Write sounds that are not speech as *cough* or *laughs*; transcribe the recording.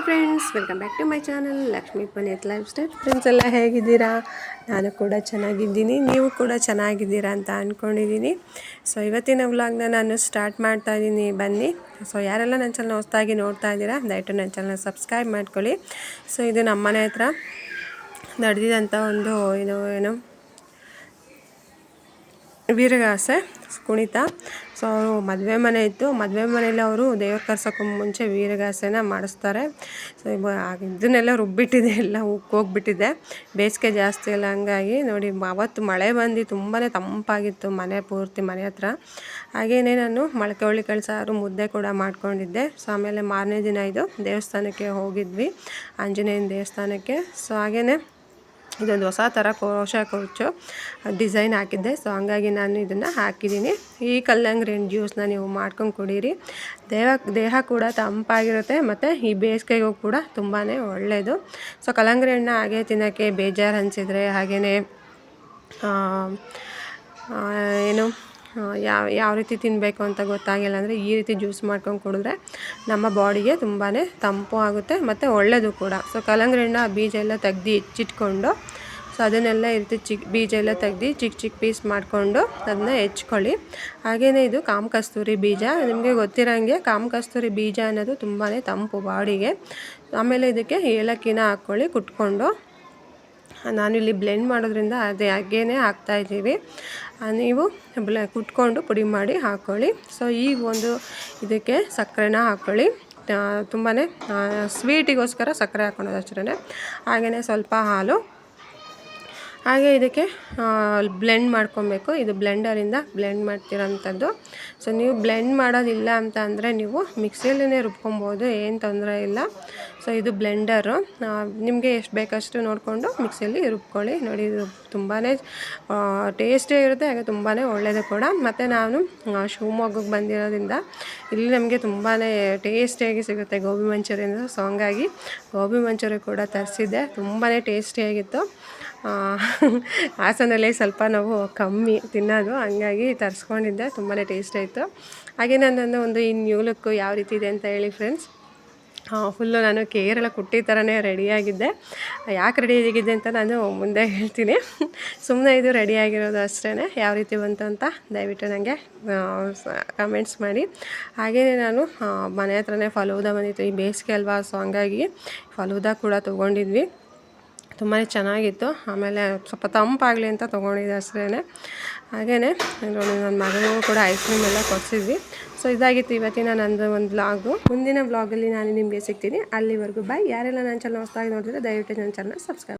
Hi friends welcome back to my channel Lakshmi Puneeth life style friends ಎಲ್ಲ ಹೇಗಿದ್ದೀರಾ? ನಾನು ಕೂಡ ಚೆನ್ನಾಗಿದ್ದೀನಿ, ನೀವು ಕೂಡ ಚೆನ್ನಾಗಿದ್ದೀರಾ ಅಂತ ಅಂದ್ಕೊಂಡಿದ್ದೀನಿ ಸೊ ಇವತ್ತಿನ ವ್ಲಾಗ್ನ ನಾನು ಸ್ಟಾರ್ಟ್ ಮಾಡ್ತಾ ಇದ್ದೀನಿ ಬನ್ನಿ. ಸೊ ಯಾರೆಲ್ಲ ನನ್ನ ಚಾನಲ್ ಹೊಸದಾಗಿ ನೋಡ್ತಾ ಇದ್ದೀರಾ, ದಯವಿಟ್ಟು ನನ್ನ ಚಾನಲ್ನ ಸಬ್ಸ್ಕ್ರೈಬ್ ಮಾಡ್ಕೊಳ್ಳಿ. ಸೊ ಇದು ನಮ್ಮ ಮನೆ ಹತ್ರ ನಡೆದಿದಂಥ ಒಂದು, ಏನು ಏನು ವೀರಗಾಸೆ, ಕುಣಿತ. ಸೊ ಅವರು ಮದುವೆ ಮನೆ ಇತ್ತು. ಮದುವೆ ಮನೆಯಲ್ಲಿ ಅವರು ದೇವ್ರ ಕರ್ಸೋಕ್ಕೂ ಮುಂಚೆ ವೀರಗಾಸೆನ ಮಾಡಿಸ್ತಾರೆ. ಸೊ ಇದನ್ನೆಲ್ಲ ರುಬ್ಬಿಟ್ಟಿದೆ. ಎಲ್ಲ ಹೋಗ್ಬಿಟ್ಟಿದೆ. ಬೇಸಿಗೆ ಜಾಸ್ತಿ ಇಲ್ಲ ಹಂಗಾಗಿ ನೋಡಿ, ಅವತ್ತು ಮಳೆ ಬಂದು ತುಂಬಾ ತಂಪಾಗಿತ್ತು ಮನೆ ಪೂರ್ತಿ ಮನೆ ಹತ್ರ. ಹಾಗೆಯೇ ನಾನು ಮೊಳಕೆ ಹುಳಿ ಸಾರು ಮುದ್ದೆ ಕೂಡ ಮಾಡ್ಕೊಂಡಿದ್ದೆ. ಸೊ ಆಮೇಲೆ ಮಾರನೇ ದಿನ ಇದು ದೇವಸ್ಥಾನಕ್ಕೆ ಹೋಗಿದ್ವಿ. ಆಂಜನೇಯನ ದೇವಸ್ಥಾನಕ್ಕೆ. ಸೊ ಹಾಗೆಯೇ ಇದೊಂದು ಹೊಸ ಥರ ಕೋಶ ಕೊಚ್ಚು ಡಿಸೈನ್ ಹಾಕಿದ್ದೆ. ಸೊ ಹಂಗಾಗಿ ನಾನು ಇದನ್ನು ಹಾಕಿದ್ದೀನಿ. ಈ ಕಲ್ಲಂಗಡಿ ಹಣ್ಣು ಜ್ಯೂಸ್ನ ನೀವು ಮಾಡ್ಕೊಂಡು ಕುಡೀರಿ. ದೇಹ ದೇಹ ಕೂಡ ತಂಪಾಗಿರುತ್ತೆ ಮತ್ತು ಈ ಬೇಸಿಗೆಗೂ ಕೂಡ ತುಂಬಾ ಒಳ್ಳೆಯದು ಸೊ ಕಲ್ಲಂಗಡಿ ಹಣ್ಣು ಹಾಗೆ ತಿನ್ನೋಕ್ಕೆ ಬೇಜಾರು ಅನಿಸಿದರೆ ಹಾಗೆಯೇ ಏನು ಯಾವ ಯಾವ ರೀತಿ ತಿನ್ನಬೇಕು ಅಂತ ಗೊತ್ತಾಗಿಲ್ಲ ಅಂದರೆ ಈ ರೀತಿ ಜ್ಯೂಸ್ ಮಾಡ್ಕೊಂಡು ಕುಡಿದ್ರೆ ನಮ್ಮ ಬಾಡಿಗೆ ತುಂಬಾ ತಂಪು ಆಗುತ್ತೆ ಮತ್ತು ಒಳ್ಳೆಯದು ಕೂಡ. ಸೊ ಕಲ್ಲಂಗಡಿ ಹಣ್ಣು ಆ ಬೀಜ ಎಲ್ಲ ತೆಗ್ದು ಹೆಚ್ಚಿಟ್ಕೊಂಡು ಸೊ ಅದನ್ನೆಲ್ಲ ರೀತಿ ಚಿಕ್ಕ ಬೀಜ ಎಲ್ಲ ತೆಗ್ದು ಚಿಕ್ಕ ಚಿಕ್ಕ ಪೀಸ್ ಮಾಡಿಕೊಂಡು ಅದನ್ನ ಹೆಚ್ಕೊಳ್ಳಿ. ಹಾಗೆಯೇ ಇದು ಕಾಮ ಕಸ್ತೂರಿ ಬೀಜ. ನಿಮಗೆ ಗೊತ್ತಿರೋಂಗೆ ಕಾಮ ಕಸ್ತೂರಿ ಬೀಜ ಅನ್ನೋದು ತುಂಬಾ ತಂಪು ಬಾಡಿಗೆ. ಆಮೇಲೆ ಇದಕ್ಕೆ ಏಲಕ್ಕಿನ ಹಾಕ್ಕೊಳ್ಳಿ ಕುಟ್ಕೊಂಡು. ನಾನಿಲ್ಲಿ ಬ್ಲೆಂಡ್ ಮಾಡೋದ್ರಿಂದ ಅದೇ ಹಾಗೇನೆ ಹಾಕ್ತಾಯಿದ್ದೀವಿ ನೀವು ಬ್ಲ ಕುಟ್ಕೊಂಡು ಪುಡಿ ಮಾಡಿ ಹಾಕ್ಕೊಳ್ಳಿ ಸೊ ಈ ಒಂದು ಇದಕ್ಕೆ ಸಕ್ಕರೆನ ಹಾಕ್ಕೊಳ್ಳಿ ತುಂಬಾ ಸ್ವೀಟಿಗೋಸ್ಕರ ಸಕ್ಕರೆ ಹಾಕ್ಕೊಳ್ಳೋದು ಅಷ್ಟೇ ಹಾಗೆಯೇ ಸ್ವಲ್ಪ ಹಾಲು. ಹಾಗೆ ಇದಕ್ಕೆ ಬ್ಲೆಂಡ್ ಮಾಡ್ಕೊಬೇಕು. ಇದು ಬ್ಲೆಂಡರಿಂದ ಬ್ಲೆಂಡ್ ಮಾಡ್ತಿರೋಂಥದ್ದು. ಸೊ ನೀವು ಬ್ಲೆಂಡ್ ಮಾಡೋದಿಲ್ಲ ಅಂತ ಅಂದರೆ ನೀವು ಮಿಕ್ಸಿಯಲ್ಲೇ ರುಬ್ಕೊಬೋದು, ಏನು ತೊಂದರೆ ಇಲ್ಲ. ಸೊ ಇದು ಬ್ಲೆಂಡರು ನಿಮಗೆ ಎಷ್ಟು ಬೇಕಷ್ಟು ನೋಡಿಕೊಂಡು ಮಿಕ್ಸಿಯಲ್ಲಿ ರುಬ್ಕೊಳ್ಳಿ. ನೋಡಿ, ಇದು ತುಂಬಾ ಟೇಸ್ಟೇ ಇರುತ್ತೆ, ಹಾಗೆ ತುಂಬಾ ಒಳ್ಳೆಯದು ಕೂಡ. ಮತ್ತು ನಾನು ಶಿವಮೊಗ್ಗಕ್ಕೆ ಬಂದಿರೋದ್ರಿಂದ ಇಲ್ಲಿ ನಮಗೆ ತುಂಬಾ ಟೇಸ್ಟಿಯಾಗಿ ಸಿಗುತ್ತೆ ಗೋಬಿ ಮಂಚೂರಿಯಿಂದ ಸೊ ಹಂಗಾಗಿ ಗೋಬಿ ಮಂಚೂರಿ ಕೂಡ ತರಿಸಿದ್ದೆ ತುಂಬಾ ಟೇಸ್ಟಿಯಾಗಿತ್ತು *laughs* ಹಾಸನಲ್ಲಿ ಸ್ವಲ್ಪ ನಾವು ಕಮ್ಮಿ ತಿನ್ನೋದು. ಹಂಗಾಗಿ ತರಿಸ್ಕೊಂಡಿದ್ದೆ ತುಂಬಾ ಟೇಸ್ಟ್ ಆಯಿತು. ಹಾಗೆ ನನ್ನನ್ನು ಒಂದು ಈ ನ್ಯೂ ಲುಕ್ಕು ಯಾವ ರೀತಿ ಇದೆ ಅಂತ ಹೇಳಿ ಫ್ರೆಂಡ್ಸ್ ಫುಲ್ಲು ನಾನು ಕೇರಳ ಕುಟ್ಟಿ ಥರನೇ ರೆಡಿಯಾಗಿದ್ದೆ ಯಾಕೆ ರೆಡಿ ಆಗಿದ್ದೆ ಅಂತ ನಾನು ಮುಂದೆ ಹೇಳ್ತೀನಿ. *laughs* ಸುಮ್ಮನೆ ಇದು ರೆಡಿಯಾಗಿರೋದು ಅಷ್ಟೇ ಯಾವ ರೀತಿ ಬಂತು ಅಂತ ದಯವಿಟ್ಟು ನನಗೆ ಕಮೆಂಟ್ಸ್ ಮಾಡಿ. ಹಾಗೆಯೇ ನಾನು ಮನೆ ಹತ್ರನೇ ಫಲೂದ ಬಂದಿತ್ತು. ಈ ಬೇಸಿಗೆ ಅಲ್ವಾ ಸೊ ಹಂಗಾಗಿ ಫಲೂದ ಕೂಡ ತೊಗೊಂಡಿದ್ವಿ. ತುಂಬಾ ಚೆನ್ನಾಗಿತ್ತು. ಆಮೇಲೆ ಸ್ವಲ್ಪ ತಂಪಾಗಲಿ ಅಂತ ತೊಗೊಂಡಿದ್ದೆ ಅಷ್ಟೇ ಹಾಗೆಯೇ ನೋಡಿ ನನ್ನ ಮಗನಿಗೂ ಕೂಡ ಐಸ್ ಕ್ರೀಮ್ ಎಲ್ಲ ಕೊಡಿಸಿದ್ವಿ. ಸೊ ಇದಾಗಿತ್ತು ಇವತ್ತಿನ ನಂದು ಒಂದು ಬ್ಲಾಗು ಮುಂದಿನ ಬ್ಲಾಗಲ್ಲಿ ನಾನು ನಿಮಗೆ ಸಿಗ್ತೀನಿ. ಅಲ್ಲಿವರೆಗೂ ಬಾಯ್ ಯಾರೆಲ್ಲ ನನ್ನ ಚಾನಲ್ ಹೊಸದಾಗಿ ನೋಡಿದ್ರೆ ದಯವಿಟ್ಟು ನನ್ನ ಚಾನಲ್ ಸಬ್ಸ್ಕ್ರೈಬ್